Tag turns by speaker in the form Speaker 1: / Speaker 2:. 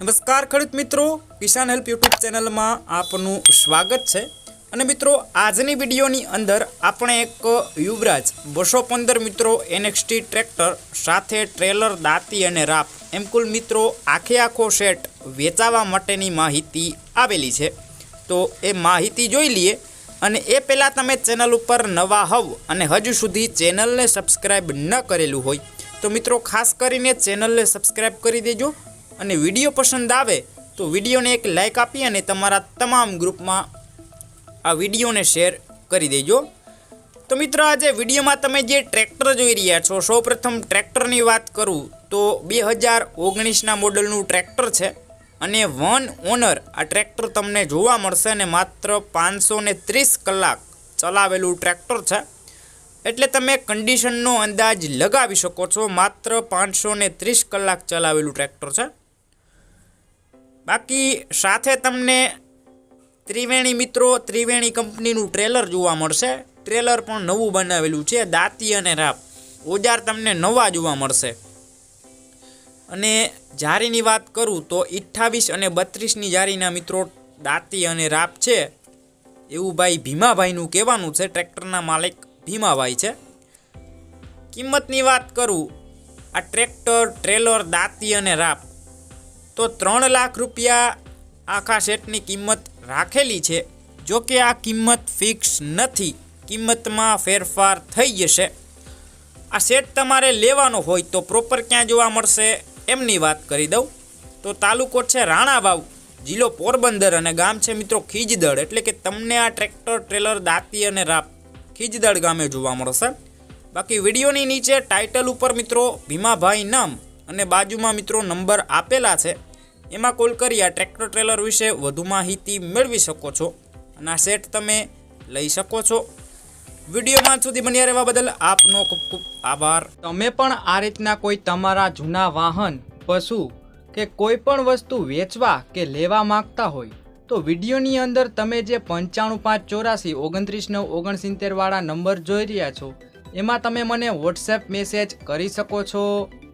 Speaker 1: નમસ્કાર ખેડૂત મિત્રો, કિસાન હેલ્પ યુટ્યુબ ચેનલમાં આપનું સ્વાગત છે. અને મિત્રો, આજની વિડીયોની અંદર આપણે એક યુવરાજ, બસો પંદર મિત્રો એનએક્સટી ટ્રેક્ટર સાથે ટ્રેલર, દાંતી અને રાપ એમ કુલ મિત્રો આખે આખો સેટ વેચાવા માટેની માહિતી આવેલી છે. તો એ માહિતી જોઈ લઈએ અને એ પહેલાં તમે ચેનલ ઉપર નવા હોવ અને હજુ સુધી ચેનલને સબસ્ક્રાઈબ ન કરેલું હોય, તો મિત્રો ખાસ કરીને ચેનલને સબસ્ક્રાઈબ કરી દેજો. અને વીડિયો પસંદ આવે તો વિડીયોને એક લાઇક આપી અને તમારા તમામ ગ્રુપમાં આ વિડીયોને શેર કરી દેજો. તો મિત્રો, આજે વિડીયોમાં તમે જે ટ્રેક્ટર જોઈ રહ્યા છો સૌપ્રથમ ટ્રેક્ટરની વાત કરું તો બે હજાર ઓગણીસના મોડલનું ટ્રેક્ટર છે અને વન ઓનર આ ટ્રેક્ટર તમને જોવા મળશે અને માત્ર પાંચસો ને ત્રીસ કલાક ચલાવેલું ટ્રેક્ટર છે. એટલે તમે કન્ડિશનનો અંદાજ લગાવી શકો છો, માત્ર પાંચસો ને ત્રીસ કલાક ચલાવેલું ટ્રેક્ટર છે. બાકી સાથે તમને ત્રિવેણી મિત્રો, ત્રિવેણી કંપનીનું ટ્રેલર જોવા મળશે. ટ્રેલર પણ નવું બનાવેલું છે, દાંતી અને રાપ. ઓજાર તમને નવા જોવા મળશે. અને જારીની વાત કરું તો અઠ્ઠાવીસ અને બત્રીસની જારીના મિત્રો દાંતી અને રાપ છે. એવું ભાઈ ભીમાભાઈનું કહેવાનું છે, ટ્રેક્ટરના માલિક ભીમાભાઈ છે. કિંમતની વાત કરું, આ ટ્રેક્ટર, ટ્રેલર, દાંતી અને રાપ તો ત્રણ લાખ રૂપિયા આખા સેટની કિંમત રાખેલી છે. જો કે આ કિંમત ફિક્સ નથી. કિંમતમાં ફેરફાર થઈ જશે. આ સેટ તમારે લેવાનો હોય તો પ્રોપર ક્યાં જોવા મળશે એમની વાત કરી દઉં. તો તાલુકો છે રાણાવાવ જિલ્લો પોરબંદર અને ગામ છે મિત્રો ખીજદળ. એટલે કે તમને આ ટ્રેક્ટર, ટ્રેલર, દાંતી અને રાપ ખીજદળ ગામે જોવા મળશે. બાકી વિડીયોની નીચે ટાઇટલ ઉપર મિત્રો ભીમાભાઈ નામ અને બાજુમાં મિત્રો નંબર આપેલા છે. એમાં કોલ કરી આ ટ્રેક્ટર ટ્રેલર વિશે વધુ માહિતી મેળવી શકો છો અને આ સેટ તમે લઈ શકો છો. વિડીયોમાં સુધી બન્યા રહેવા બદલ આપનો ખૂબ ખૂબ આભાર.
Speaker 2: તમે પણ આ રીતના કોઈ તમારા જૂના વાહન, પશુ કે કોઈ પણ વસ્તુ વેચવા કે લેવા માંગતા હોય, તો વિડીયોની અંદર તમે જે પંચાણું પાંચ ચોરાસી ઓગણત્રીસ નવ ઓગણસિત્તેરવાળા નંબર જોઈ રહ્યા છો, એમાં તમે મને વોટ્સએપ મેસેજ કરી શકો છો.